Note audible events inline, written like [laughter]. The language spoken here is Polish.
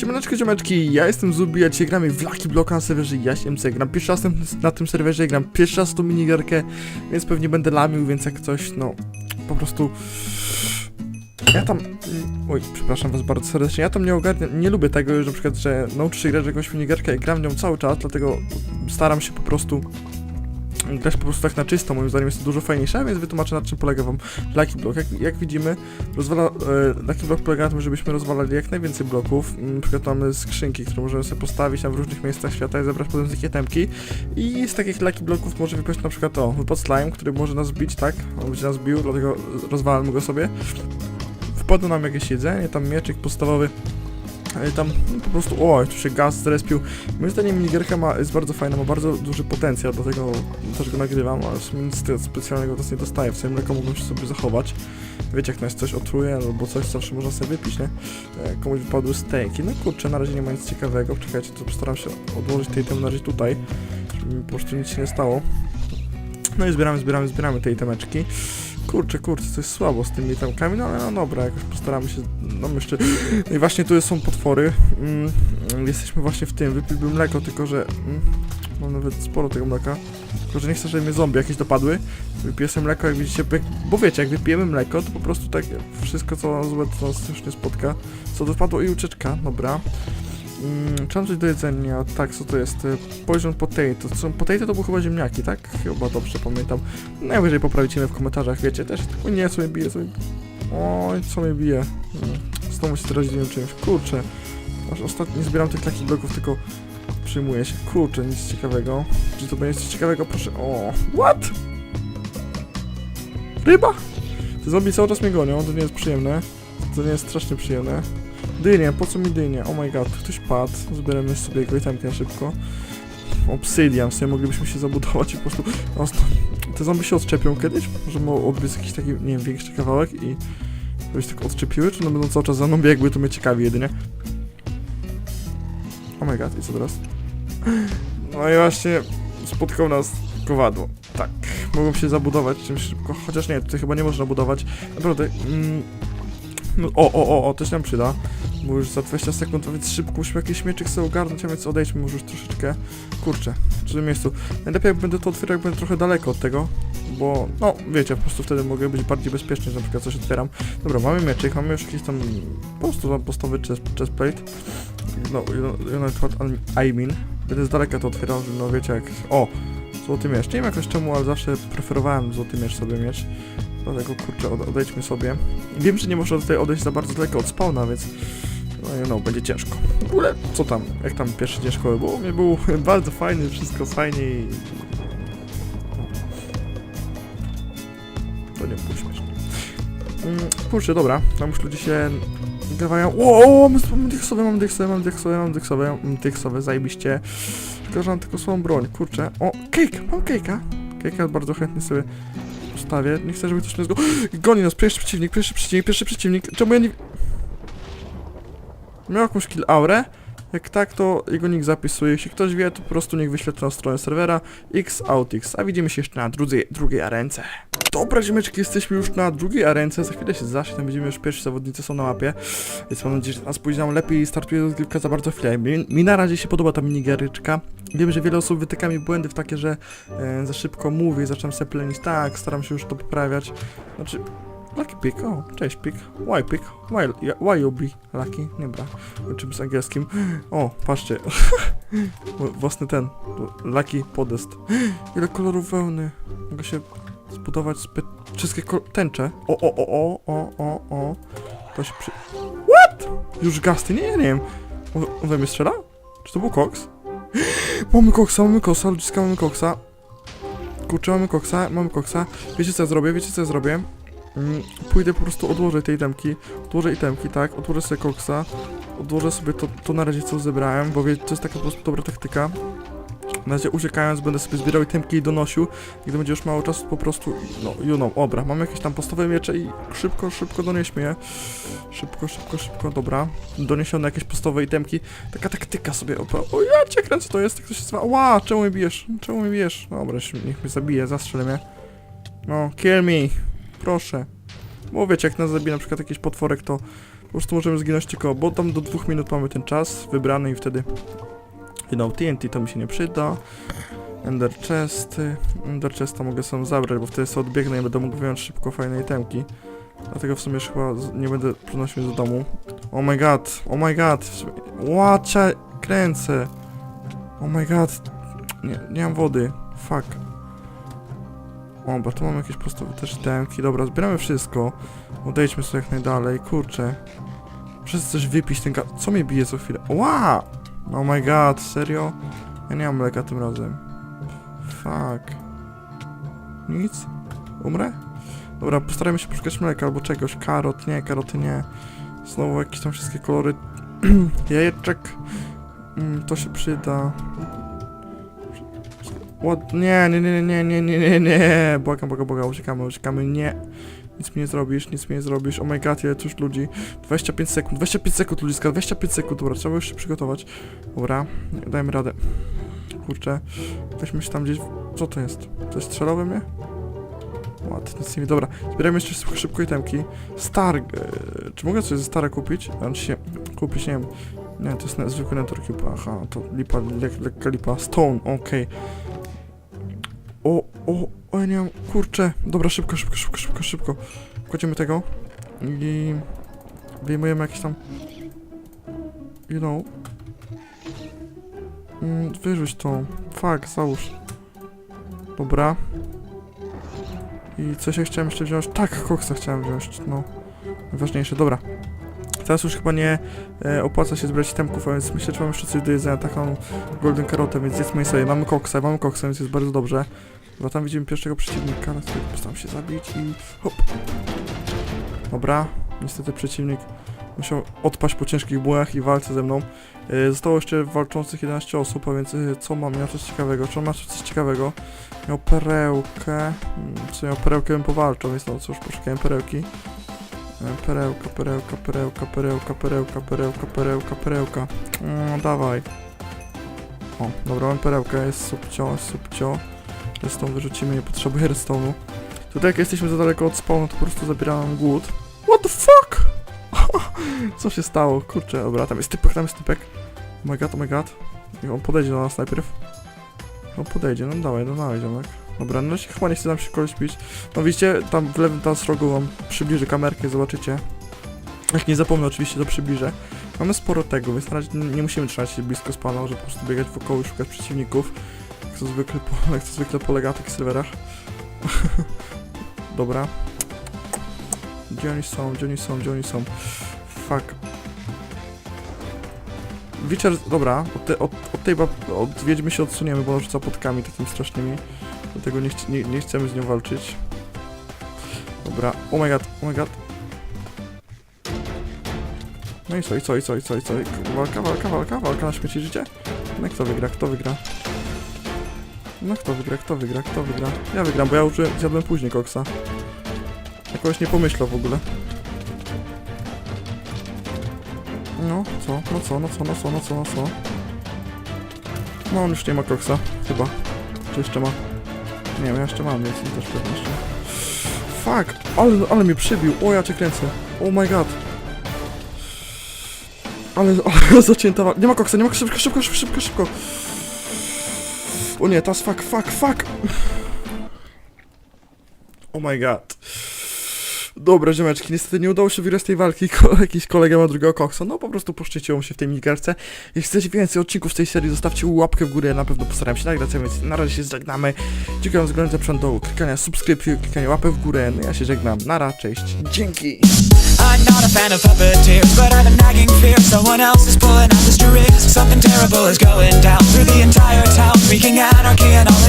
Siemaneczko ziomeczki, ja jestem Zubi, a dzisiaj gramy w Lucky Block na serwerze Jaśniemce. Gram pierwszy raz na, tym serwerze, gram pierwszy raz tą minigierkę, więc pewnie będę lamił, więc jak coś, no, po prostu... Ja tam... Oj, przepraszam was bardzo serdecznie, ja tam nie ogarnię, nie lubię tego, że na przykład, że nauczę się grać jakąś minigierkę i gram w nią cały czas, dlatego staram się po prostu grać po prostu tak na czysto, moim zdaniem jest to dużo fajniejsze, więc wytłumaczę na czym polega wam Lucky Block. Jak, jak widzimy, rozwala, e, Lucky Block polega na tym, żebyśmy rozwalali jak najwięcej bloków. Mm, Na przykład mamy skrzynki, które możemy sobie postawić tam w różnych miejscach świata i zebrać potem z nich itemki. I z takich Lucky Blocków może wypaść na przykład o, wypad slime, który może nas bić, tak? On będzie nas bił, dlatego rozwalamy go sobie. Wpadło nam jakieś jedzenie, tam mieczyk podstawowy. Ale tam po prostu, o, tu się gaz zrespił. Moim zdaniem minigierka ma, jest bardzo fajna, ma bardzo duży potencjał, dlatego też go nagrywam, ale w sumie nic specjalnego teraz nie dostaję. W sumie mleko mogłem się sobie zachować. Wiecie, jak nas coś otruje albo coś, zawsze można sobie wypić, nie? E, Komuś wypadły stejki. No kurczę, na razie nie ma nic ciekawego. Czekajcie, to postaram się odłożyć tej temy na razie tutaj, żeby po prostu nic się nie stało. No i zbieramy, zbieramy, zbieramy te itemeczki. Kurczę, kurczę, to jest słabo z tymi itemkami, no ale no dobra, jakoś postaramy się, no myślę... No i właśnie tu są potwory. Mm, jesteśmy właśnie w tym, wypiłbym mleko, tylko że... Mm, mam nawet sporo tego mleka. Tylko, że nie chcę, żeby mnie zombie jakieś dopadły. Wypiję sobie mleko, jak widzicie, bo wiecie, jak wypijemy mleko, to po prostu tak wszystko, co złe, to nas już nie spotka. Co dopadło i ucieczka, dobra. Mm, czy mam coś do jedzenia? Tak, co to jest? E, Poison potato. Co potato to były chyba ziemniaki, tak? Chyba dobrze pamiętam. Najwyżej poprawicie mnie w komentarzach, wiecie, też. O nie, co mnie bije, co mnie... Oj, co mnie bije. Mm, Znowu się teraz dziwię czymś. Kurczę. Aż ostatnio zbieram tych takich bloków, tylko przyjmuję się. Kurczę, nic ciekawego. Czy to będzie coś ciekawego? Proszę. O, what? Ryba? Te zombie cały czas mnie gonią, to nie jest przyjemne. To nie jest strasznie przyjemne. Dynie, po co mi dynie? Oh my god, ktoś padł. Zbieramy sobie jego itemki na szybko. Obsydian, w sumie moglibyśmy się zabudować i po prostu... Osta- Te zombie się odczepią kiedyś? Może mogą odbiec jakiś taki, nie wiem, większy kawałek i... Żeby się tak odczepiły, czy one będą cały czas za mną biegły, to mnie ciekawi jedynie. Oh my god, i co teraz? No i właśnie spotkał nas kowadło. Tak, mogą się zabudować czymś szybko, chociaż nie, tutaj chyba nie można budować. Naprawdę, mm, no, o, o, o, o, też nam przyda. Bo już za 20 sekund, więc szybko musimy jakiś mieczyk sobie ogarnąć, a więc odejdźmy może już troszeczkę. Kurczę, w tym miejscu. Najlepiej jak będę to otwierał, jak będę trochę daleko od tego, bo, no, wiecie, po prostu wtedy mogę być bardziej bezpieczny, że na przykład coś otwieram. Dobra, mamy mieczyk, mamy już jakiś tam, po prostu podstawowy chest, chestplate. No, no, na przykład, I mean, będę z daleka to otwierał, że no wiecie jak, o, złoty miecz. Nie wiem jakoś czemu, ale zawsze preferowałem złoty miecz sobie mieć. Dlatego kurczę, od, odejdźmy sobie. Wiem, że nie można tutaj odejść za bardzo daleko od spawna, więc no, no będzie ciężko. W ogóle, co tam, jak tam pierwszy dzień szkoły był? U mnie był [laughs] bardzo fajny, wszystko fajnie i... To nie było śmieszne. Mm, kurczę, dobra, tam już ludzie się o, mamy mamy dyksowe, mamy dyksowe, mamy dyksowe, mamy dyksowe, mamy dyksowe, zajebiście. Tylko, że mam tylko broń, kurczę. O, cake, mam cake'a. Cake'a bardzo chętnie sobie ustawię. Nie chcę, żeby ktoś nas go... [gasps] Goni nas, pierwszy przeciwnik, pierwszy przeciwnik, pierwszy przeciwnik. Czemu ja nie... Miał jakąś kill aurę? Jak tak, to jego nick zapisuje. Jeśli ktoś wie, to po prostu niech wyświetla na stronę serwera xoutix, a widzimy się jeszcze na drugiej, drugiej arence. Dobra, ziomeczki, jesteśmy już na drugiej arence. Za chwilę się zacznie, tam będziemy już pierwsi zawodnicy są na mapie. Więc mam nadzieję, że nas później nam lepiej startuje rozgrywka za bardzo chwilę. Mi, mi na razie się podoba ta minigieryczka. Wiem, że wiele osób wytyka mi błędy w takie, że e, za szybko mówię, zaczynam sobie plenić. Tak, staram się już to poprawiać. Znaczy, Lucky Pick, o, cześć Pick. Why Pick? Why, why you be Lucky? Nie bra, czym z angielskim. O, patrzcie. [laughs] Własny ten, Lucky Podest. [gasps] Ile kolorów wełny. Mogę się zbudować zbyt... wszystkie tęcze. O, o, o, o, o, o, o. To się przy... What? Już gasty? Nie, nie, nie wiem. On we mnie strzela? Czy to był koks? [gasps] Mamy koksa, mamy koksa, ludziska, mamy koksa. Kurczę, mamy koksa, mamy koksa. Wiecie co ja zrobię? Wiecie co ja zrobię? Mm, pójdę po prostu odłożę tej itemki, odłożę itemki, tak, odłożę sobie koksa, odłożę sobie to, to na razie co zebrałem, bo wie, to jest taka po prostu dobra taktyka. Na razie uciekając będę sobie zbierał itemki i donosił, gdy będzie już mało czasu po prostu, no, you know, dobra, mamy jakieś tam podstawowe miecze i szybko, szybko donieśmy je. Szybko, szybko, szybko, dobra. Doniesione jakieś podstawowe itemki, taka taktyka sobie, o, o ja cię kręcę, to jest, jak to się nazywa, ła, czemu mnie bijesz, czemu mnie bijesz, dobra, niech mnie zabije, zastrzel mnie. No, kill me. Proszę. Bo wiecie, jak nas zabije na przykład jakiś potworek, to Po prostu możemy zginąć tylko, bo tam do dwóch minut mamy ten czas wybrany i wtedy... No, TNT to mi się nie przyda. Ender chesty. Ender chesta mogę sam zabrać, bo wtedy sobie odbiegnę i będę mógł wyjąć szybko fajne itemki. Dlatego w sumie już chyba nie będę przynosił do domu. Oh my god, oh my god. Łacia, kręcę. Oh my god. Nie, nie mam wody. Fuck. O, bo tu mam jakieś po prostu też itemki. Dobra, zbieramy wszystko. Odejdźmy sobie jak najdalej. Kurczę. Muszę coś wypić ten ga... Co mnie bije co chwilę? Wow! Oh my god, serio? Ja nie mam mleka tym razem. Fuck. Nic? Umrę? Dobra, postarajmy się poszukać mleka albo czegoś. Karot, nie, karoty nie. Znowu jakieś tam wszystkie kolory. [clears throat] Jajeczek. Mm, to się przyda. Ład... Nie, nie, nie, nie, nie, nie, nie, nie. Błagam, błagam, błagam, uciekamy, uciekamy. Nie. Nic mi nie zrobisz, nic mi nie zrobisz. Oh my god, ile tu już ludzi. 25 sekund, 25 sekund ludziska, 25 sekund, dobra, trzeba już się przygotować. Dobra, dajmy radę. Kurczę, weźmy się tam gdzieś... Co to jest? Coś strzelało we mnie? Ładnie, nic nie Dobra, zbieramy jeszcze szybko, itemki. Star... E, czy mogę coś ze Stara kupić? Znaczy się kupić, nie wiem. Nie, to jest zwykły Network. Aha, to lipa, lek, lekka lipa. Stone, okej. O, o, o, ja nie mam... Kurczę. Dobra, szybko, szybko, szybko, szybko, szybko. Kładziemy tego. I... Wyjmujemy jakieś tam... You know... Mm, wyrzuć to. Fuck, załóż. Dobra. I coś ja chciałem jeszcze wziąć. Tak, koksa chciałem wziąć, no. Najważniejsze, dobra. Teraz już chyba nie e, opłaca się zbrać temków, a więc myślę, że mam jeszcze coś do jedzenia, taką golden karotę, więc jedzmy sobie. Mamy koksa, mamy koksa, więc jest bardzo dobrze. Chyba tam widzimy pierwszego przeciwnika, ale sobie postaram się zabić i hop. Dobra, niestety przeciwnik musiał odpaść po ciężkich bójach i walce ze mną. E, zostało jeszcze walczących 11 osób, a więc e, co mam? Miał coś ciekawego. Czy on ma coś ciekawego? Miał perełkę. Hmm, Co miał perełkę bym powalczył, więc no cóż, poszukałem perełki. E, Perełka, perełka, perełka, perełka, perełka, perełka, perełka, perełka. No dawaj. O, dobra, mam perełkę, jest subcio, subcio. Redstone wyrzucimy, nie potrzebuję redstone'u. Tutaj jak jesteśmy za daleko od spawnu, to po prostu zabieram głód. What the fuck? [laughs] Co się stało? Kurczę, dobra, tam jest typek, tam jest typek. Oh my god, oh my god. Niech on podejdzie do nas najpierw. On podejdzie, no dawaj, no dawaj, ziomek. Dobra, no się chyba nie chce nam się koleś pić. No widzicie, tam w lewym tam rogu wam przybliżę kamerkę, zobaczycie. Jak nie zapomnę, oczywiście to przybliżę. Mamy sporo tego, więc na razie nie musimy trzymać się blisko spana, żeby po prostu biegać wokoło i szukać przeciwników. To zwykle, [laughs] jak to zwykle polega na takich serwerach. [laughs] Dobra. Gdzie oni są, gdzie oni są, gdzie oni są? Fuck. Witcher, dobra, od, te, od, od tej bab, od wiedźmy się odsuniemy, bo ona rzuca podkami takimi strasznymi. Dlatego nie, chci- nie, nie chcemy z nią walczyć. Dobra, oh my god, oh my god. No i co, i co, i co, i co, i co? Walka, walka, walka, walka na śmierć i życie? No kto wygra, kto wygra? No kto wygra, kto wygra, kto wygra? Ja wygram, bo ja już zjadłem później koksa. Jakoś nie pomyślał w ogóle. No, co, no co, no co, no co, no co, no co? No on już nie ma koksa, chyba. Czy jeszcze ma? Nie wiem, ja jeszcze mam, więc też pewnie. Fuck! Ale, ale mnie przybił, o ja cię kręcę. Oh my god. Ale, [laughs] ale zacięta Nie ma koksa, nie ma koksa, szybko, szybko, szybko, szybko, szybko. O nie, teraz fuck, fuck, fuck. [sighs] Oh my god. Dobra, ziomeczki, niestety nie udało się wygrać tej walki, ko jakiś kolega ma drugiego koksa, no po prostu poszczyciło się w tej minigarce. Jeśli chcecie więcej odcinków z tej serii, zostawcie łapkę w górę, ja na pewno postaram się nagrać, więc na razie się żegnamy. Dziękuję za oglądanie, zapraszam do klikania subskrypcji, klikania łapek w górę, no ja się żegnam, nara, cześć, dzięki! I'm not a fan of puppeteers, but I've a nagging fear someone else is pulling out the strings. Something terrible is going down through the entire town, anarchy and all